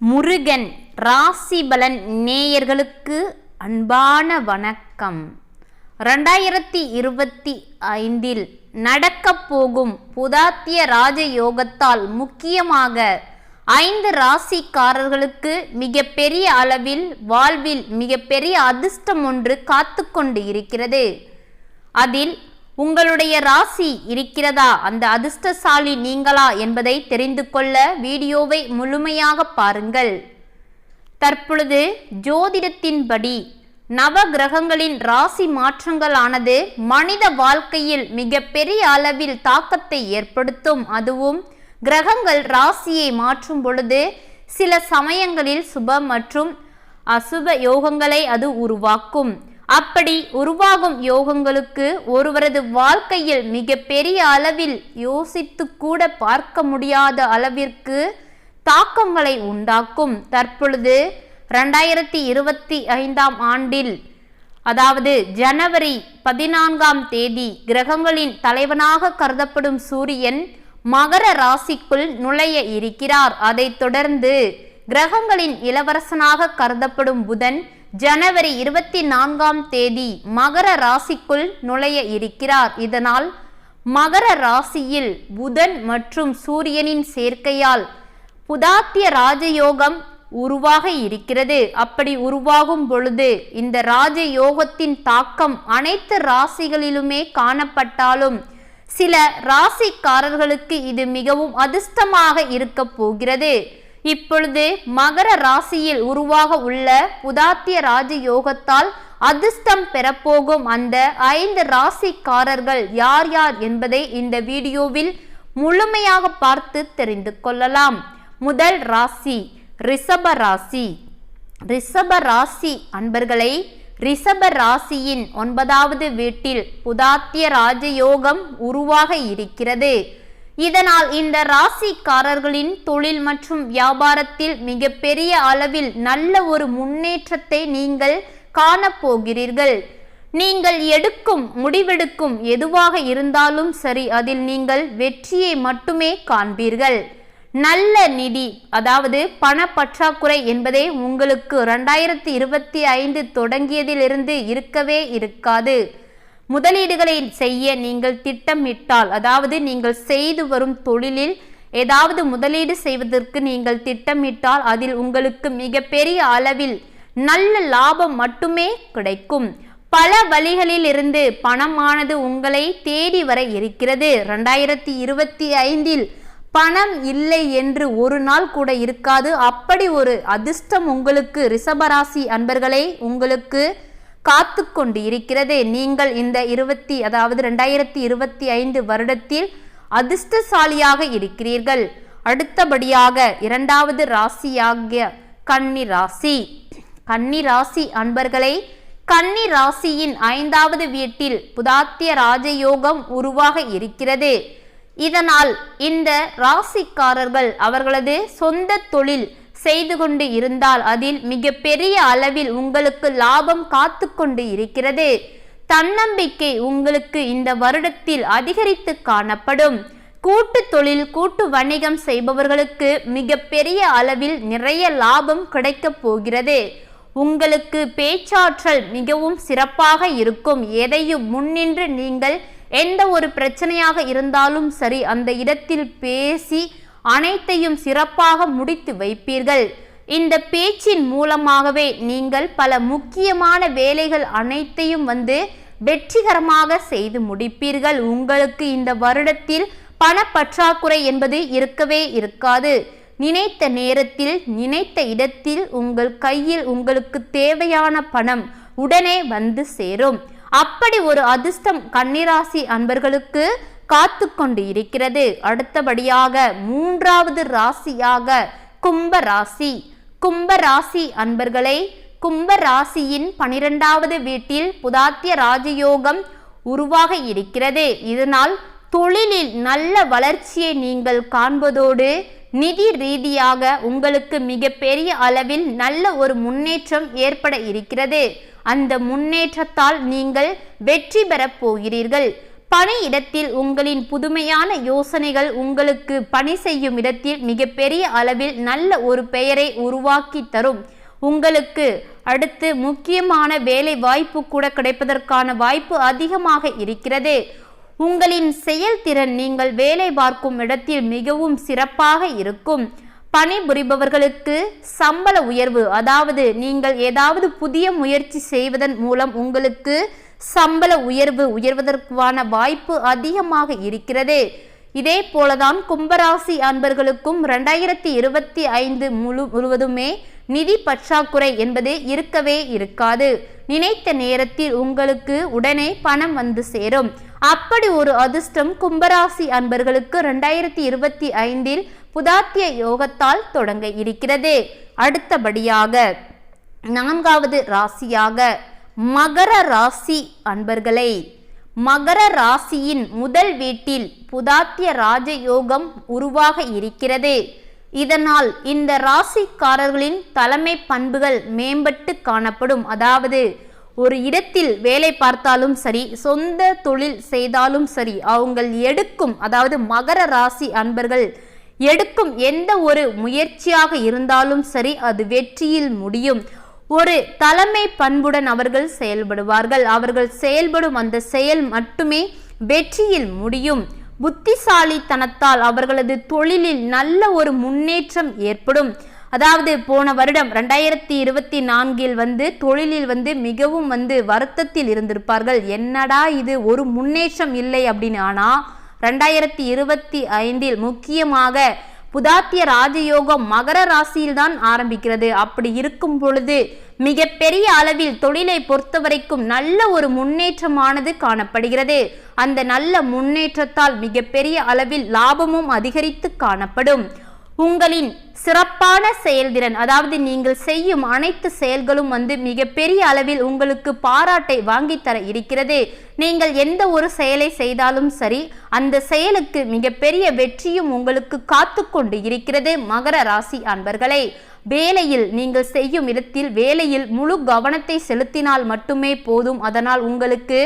முருகன் ராசி பலன் நேயர்களுக்கு அன்பான வணக்கம். ரெண்டாயிரத்தி இருபத்தி ஐந்தில் நடக்கப் போகும் புதாத்திய ராஜயோகத்தால் முக்கியமாக ஐந்து ராசிக்காரர்களுக்கு மிகப்பெரிய அளவில் வாழ்வில் மிகப்பெரிய அதிர்ஷ்டம் ஒன்று காத்து கொண்டு இருக்கிறது. அதில் உங்களுடைய ராசி இருக்கிறதா? அந்த அதிர்ஷ்டசாலி நீங்களா என்பதை தெரிந்து கொள்ள வீடியோவை முழுமையாக பாருங்கள். தற்பொழுது ஜோதிடத்தின்படி நவ கிரகங்களின் ராசி மாற்றங்களானது மனித வாழ்க்கையில் மிக பெரிய அளவில் தாக்கத்தை ஏற்படுத்தும். அதுவும் கிரகங்கள் ராசியை மாற்றும் பொழுது சில சமயங்களில் சுப மற்றும் அசுப யோகங்களை அது உருவாக்கும். அப்படி உருவாகும் யோகங்களுக்கு ஒருவரது வாழ்க்கையில் மிக பெரிய அளவில் யோசித்து கூட பார்க்க முடியாத அளவிற்கு தாக்கங்களை உண்டாக்கும். தற்பொழுது ரெண்டாயிரத்தி இருபத்தி ஐந்தாம் ஆண்டில் அதாவது ஜனவரி பதினான்காம் தேதி கிரகங்களின் தலைவனாக கருதப்படும் சூரியன் மகர ராசிக்குள் நுழைய இருக்கிறார். அதைத் தொடர்ந்து கிரகங்களின் இளவரசனாக கருதப்படும் புதன் ஜனவரி இருபத்தி நான்காம் தேதி மகர ராசிக்குள் நுழைய இருக்கிறார். இதனால் மகர ராசியில் புதன் மற்றும் சூரியனின் சேர்க்கையால் புதாத்திய ராஜயோகம் உருவாக இருக்கிறது. அப்படி உருவாகும் பொழுது இந்த ராஜயோகத்தின் தாக்கம் அனைத்து ராசிகளிலுமே காணப்பட்டாலும் சில ராசிக்காரர்களுக்கு இது மிகவும் அதிர்ஷ்டமாக இருக்க போகிறது. இப்பொழுது மகர ராசியில் உருவாக உள்ள புதாத்திய ராஜயோகத்தால் அதிர்ஷ்டம் பெறப்போகும் அந்த ஐந்து ராசிக்காரர்கள் யார் யார் என்பதை இந்த வீடியோவில் முழுமையாக பார்த்து தெரிந்து கொள்ளலாம். முதல் ராசி ரிஷப ராசி. ரிஷப ராசி அன்பர்களை ரிஷப ராசியின் ஒன்பதாவது வீட்டில் புதாத்திய ராஜயோகம் உருவாக இருக்கிறது. இதனால் இந்த ராசிக்காரர்களின் தொழில் மற்றும் வியாபாரத்தில் மிகப்பெரிய அளவில் நல்ல ஒரு முன்னேற்றத்தை நீங்கள் காணப்போகிறீர்கள். நீங்கள் எடுக்கும் முடிவெடுக்கும் எதுவாக இருந்தாலும் சரி அதில் நீங்கள் வெற்றியை மட்டுமே காண்பீர்கள். நல்ல நிதி அதாவது பண பற்றாக்குறை என்பதே உங்களுக்கு ரெண்டாயிரத்தி இருபத்தி ஐந்து தொடங்கியதிலிருந்து இருக்கவே இருக்காது. முதலீடுகளை செய்ய நீங்கள் திட்டமிட்டால் அதாவது நீங்கள் செய்து வரும் தொழிலில் ஏதாவது முதலீடு செய்வதற்கு நீங்கள் திட்டமிட்டால் அதில் உங்களுக்கு மிகப்பெரிய அளவில் நல்ல லாபம் மட்டுமே கிடைக்கும். பல வழிகளில் இருந்து பணமானது உங்களை தேடி வர இருக்கிறது. ரெண்டாயிரத்தி இருபத்தி ஐந்தில் பணம் இல்லை என்று ஒரு நாள் கூட இருக்காது. அப்படி ஒரு அதிர்ஷ்டம் உங்களுக்கு ரிஷபராசி அன்பர்களே உங்களுக்கு காத்து கொண்டு இருக்கிறது நீங்கள் இந்த இருபத்தி அதாவது ரெண்டாயிரத்தி இருபத்தி ஐந்து வருடத்தில் அதிர்ஷ்டசாலியாக இருக்கிறீர்கள். அடுத்தபடியாக இரண்டாவது ராசியாகிய கன்னி ராசி. கன்னி ராசி அன்பர்களை கன்னி ராசியின் ஐந்தாவது வீட்டில் புதாத்திய ராஜயோகம் உருவாக இருக்கிறது. இதனால் இந்த ராசிக்காரர்கள் அவர்களது சொந்த தொழில் செய்து கொண்டு இருந்தால் அதில் மிக பெரிய அளவில் உங்களுக்கு லாபம் காத்து கொண்டு இருக்கிறது. தன்னம்பிக்கை உங்களுக்கு இந்த வருடத்தில் அதிகரித்து காணப்படும். கூட்டு தொழில் கூட்டு வணிகம் செய்பவர்களுக்கு மிக பெரிய அளவில் நிறைய லாபம் கிடைக்கப் போகிறது. உங்களுக்கு பேச்சாற்றல் மிகவும் சிறப்பாக இருக்கும். எதையும் முன்னின்று நீங்கள் எந்த ஒரு பிரச்சனையாக இருந்தாலும் சரி அந்த இடத்தில் பேசி அனைத்தையும் சிறப்பாக முடித்து வைப்பீர்கள். இந்த பேச்சின் மூலமாகவே நீங்கள் பல முக்கியமான வேலைகள் அனைத்தையும் வந்து வெற்றிகரமாக செய்து முடிப்பீர்கள். உங்களுக்கு இந்த வருடத்தில் பணப்பற்றாக்குறை என்பது இருக்கவே இருக்காது. நினைத்த நேரத்தில் நினைத்த இடத்தில் உங்கள் கையில் உங்களுக்கு தேவையான பணம் உடனே வந்து சேரும். அப்படி ஒரு அதிர்ஷ்டம் கன்னிராசி அன்பர்களுக்கு காத்து கொண்டு இருக்கிறது. அடுத்தபடியாக மூன்றாவது ராசியாக கும்ப ராசி கும்ப ராசி அன்பர்களை கும்ப ராசியின் பனிரெண்டாவது வீட்டில் புதாத்திய ராஜயோகம் உருவாக இருக்கிறது. இதனால் தொழிலில் நல்ல வளர்ச்சியை நீங்கள் காண்பதோடு நிதி ரீதியாக உங்களுக்கு மிகப்பெரிய அளவில் நல்ல ஒரு முன்னேற்றம் ஏற்பட இருக்கிறது. அந்த முன்னேற்றத்தால் நீங்கள் வெற்றி பெறப் போகிறீர்கள். பணியிடத்தில் உங்களின் புதுமையான யோசனைகள் உங்களுக்கு பணி செய்யும் இடத்தில் மிகப்பெரிய அளவில் நல்ல ஒரு பெயரை உருவாக்கி தரும். உங்களுக்கு அடுத்து முக்கியமான வேலை வாய்ப்பு கூட கிடைப்பதற்கான வாய்ப்பு அதிகமாக இருக்கிறது. உங்களின் செயல்திறன் நீங்கள் வேலை பார்க்கும் இடத்தில் மிகவும் சிறப்பாக இருக்கும். பணிபுரிபவர்களுக்கு சம்பள உயர்வு அதாவது நீங்கள் ஏதாவது புதிய முயற்சி செய்வதன் மூலம் உங்களுக்கு சம்பள உயர்வு உயர்வதற்கான வாய்ப்பு அதிகமாக இருக்கிறது. இதே போலதான் கும்பராசி அன்பர்களுக்கும் ரெண்டாயிரத்தி இருபத்தி ஐந்து முழு முழுவதுமே நிதி பற்றாக்குறை என்பது இருக்கவே இருக்காது. நினைத்த நேரத்தில் உங்களுக்கு உடனே பணம் வந்து சேரும். அப்படி ஒரு அதிர்ஷ்டம் கும்பராசி அன்பர்களுக்கு ரெண்டாயிரத்தி இருபத்தி ஐந்தில் புதாத்திய யோகத்தால் தொடங்க இருக்கிறது. அடுத்தபடியாக நான்காவது ராசியாக மகர ராசி அன்பர்களே மகர ராசியின் முதல் வீட்டில் புதாத்திய ராஜயோகம் உருவாக இருக்கிறது. இதனால் இந்த ராசிக்காரர்களின் தலைமை பண்புகள் மேம்பட்டு காணப்படும். அதாவது ஒரு இடத்தில் வேலை பார்த்தாலும் சரி சொந்த தொழில் செய்தாலும் சரி அவங்கள் எடுக்கும் அதாவது மகர ராசி அன்பர்கள் எடுக்கும் எந்த ஒரு முயற்சியாக இருந்தாலும் சரி அது வெற்றியில் முடியும். ஒரு தலைமை பண்புடன் அவர்கள் செயல்படுவார்கள். அவர்கள் செயல்படும் அந்த செயல் மட்டுமே வெற்றியில் முடியும். புத்திசாலித்தனத்தால் அவர்களது தொழிலில் நல்ல ஒரு முன்னேற்றம் ஏற்படும். அதாவது போன வருடம் ரெண்டாயிரத்தி இருபத்தி நான்கில் வந்து தொழிலில் வந்து மிகவும் வந்து வருத்தத்தில் இருந்திருப்பார்கள். என்னடா இது ஒரு முன்னேற்றம் இல்லை அப்படின்னு. ஆனால் ரெண்டாயிரத்தி இருபத்தி ஐந்தில் முக்கியமாக புதாத்திய ராஜயோகம் மகர ராசியில்தான் ஆரம்பிக்கிறது. அப்படி இருக்கும் பொழுது மிக பெரிய அளவில் தொழிலை பொறுத்தவரைக்கும் நல்ல ஒரு முன்னேற்றமானது காணப்படுகிறது. அந்த நல்ல முன்னேற்றத்தால் மிக பெரிய அளவில் லாபமும் அதிகரித்து காணப்படும். உங்களின் சிறப்பான செயல்திறன் அதாவது நீங்கள் செய்யும் அனைத்து செயல்களும் வந்து மிகப்பெரிய அளவில் உங்களுக்கு பாராட்டை வாங்கித்தர இருக்கிறது. நீங்கள் எந்த ஒரு செயலை செய்தாலும் சரி அந்த செயலுக்கு மிகப்பெரிய வெற்றியும் உங்களுக்கு காத்து கொண்டு இருக்கிறது மகர ராசி அன்பர்களே. வேலையில் நீங்கள் செய்யும் இடத்தில் வேலையில் முழு கவனத்தை செலுத்தினால் மட்டுமே போதும். அதனால் உங்களுக்கு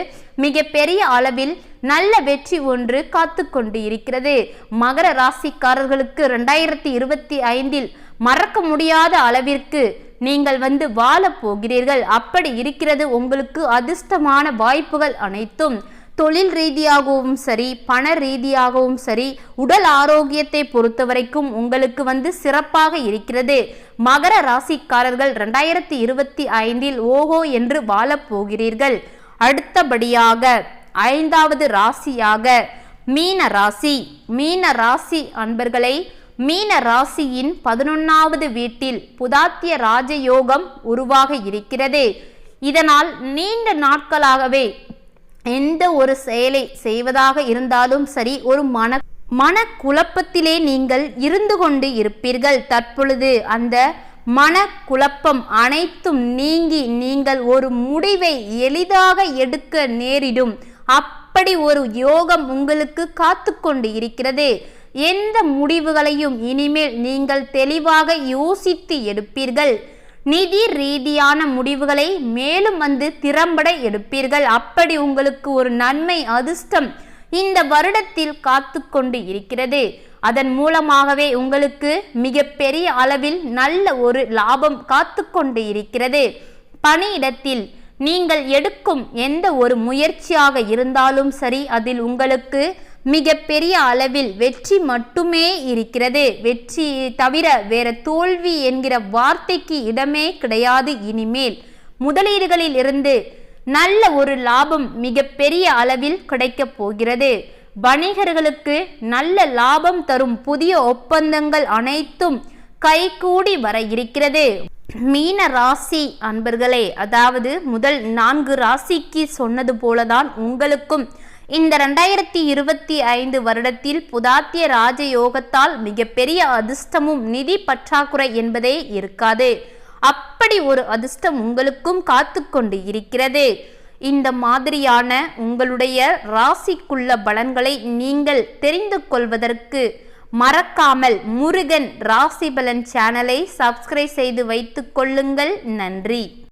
மிக பெரிய அளவில் நல்ல வெற்றி ஒன்று காத்து கொண்டு இருக்கிறது மகர ராசிக்காரர்களுக்கு ரெண்டாயிரத்தி இருபத்தி ஐந்தில் மறக்க முடியாத அளவிற்கு நீங்கள் வந்து வாழப் போகிறீர்கள். அப்படி இருக்கிறது உங்களுக்கு அதிர்ஷ்டமான வாய்ப்புகள் அனைத்தும். தொழில் ரீதியாகவும் சரி பண ரீதியாகவும் சரி உடல் ஆரோக்கியத்தை பொறுத்த வரைக்கும் உங்களுக்கு வந்து சிறப்பாக இருக்கிறது. மகர ராசிக்காரர்கள் ரெண்டாயிரத்தி இருபத்தி ஐந்தில் ஓஹோ என்று வாழப் போகிறீர்கள். அடுத்தபடியாக ஐந்தாவது ராசியாக மீன ராசி. மீன ராசி அன்பர்களை மீன ராசியின் பதினொன்னாவது வீட்டில் புதாத்திய ராஜயோகம் உருவாக இருக்கிறது. இதனால் நீண்ட நாட்களாகவே எந்த ஒரு செயலை செய்வதாக இருந்தாலும் சரி ஒரு மன மன குழப்பத்திலே நீங்கள் இருந்து கொண்டு இருப்பீர்கள். தற்பொழுது அந்த மன குழப்பம் அனைத்தும் நீங்கி நீங்கள் ஒரு முடிவை எளிதாக எடுக்க நேரிடும். அப்படி ஒரு யோகம் உங்களுக்கு காத்து கொண்டு இருக்கிறது. எந்த முடிவுகளையும் இனிமேல் நீங்கள் தெளிவாக யோசித்து எடுப்பீர்கள். நிதி ரீதியான முடிவுகளை மேலும் வந்து திறம்பட எடுப்பீர்கள். அப்படி உங்களுக்கு ஒரு நன்மை அதிர்ஷ்டம் இந்த வருடத்தில் காத்து கொண்டு இருக்கிறது. அதன் மூலமாகவே உங்களுக்கு மிகப்பெரிய அளவில் நல்ல ஒரு லாபம் காத்து கொண்டு இருக்கிறது. பணியிடத்தில் நீங்கள் எடுக்கும் எந்த ஒரு முயற்சியாக இருந்தாலும் சரி அதில் உங்களுக்கு மிகப்பெரிய அளவில் வெற்றி மட்டுமே இருக்கிறது. வெற்றி தவிர வேற தோல்வி என்கிற வார்த்தைக்கு இடமே கிடையாது இனிமேல். முதலீடுகளில் இருந்து நல்ல ஒரு லாபம் மிக பெரிய அளவில் கிடைக்கப் போகிறது. வணிகர்களுக்கு நல்ல லாபம் தரும் புதிய ஒப்பந்தங்கள் அனைத்தும் கைகூடி வர இருக்கிறது. மீன ராசி அன்பர்களே அதாவது முதல் நான்கு ராசிக்கு சொன்னது போலதான் உங்களுக்கும் இந்த ரெண்டாயிரத்தி இருபத்தி ஐந்து வருடத்தில் புதாத்திய ராஜயோகத்தால் மிகப்பெரிய அதிர்ஷ்டமும் நிதி பற்றாக்குறை என்பதே இருக்காது. அப்படி ஒரு அதிர்ஷ்டம் உங்களுக்கும் காத்து கொண்டு இருக்கிறது. இந்த மாதிரியான உங்களுடைய ராசிக்குள்ள பலன்களை நீங்கள் தெரிந்து கொள்வதற்கு மறக்காமல் முருகன் ராசி பலன் சேனலை சப்ஸ்கிரைப் செய்து வைத்துக் கொள்ளுங்கள். நன்றி.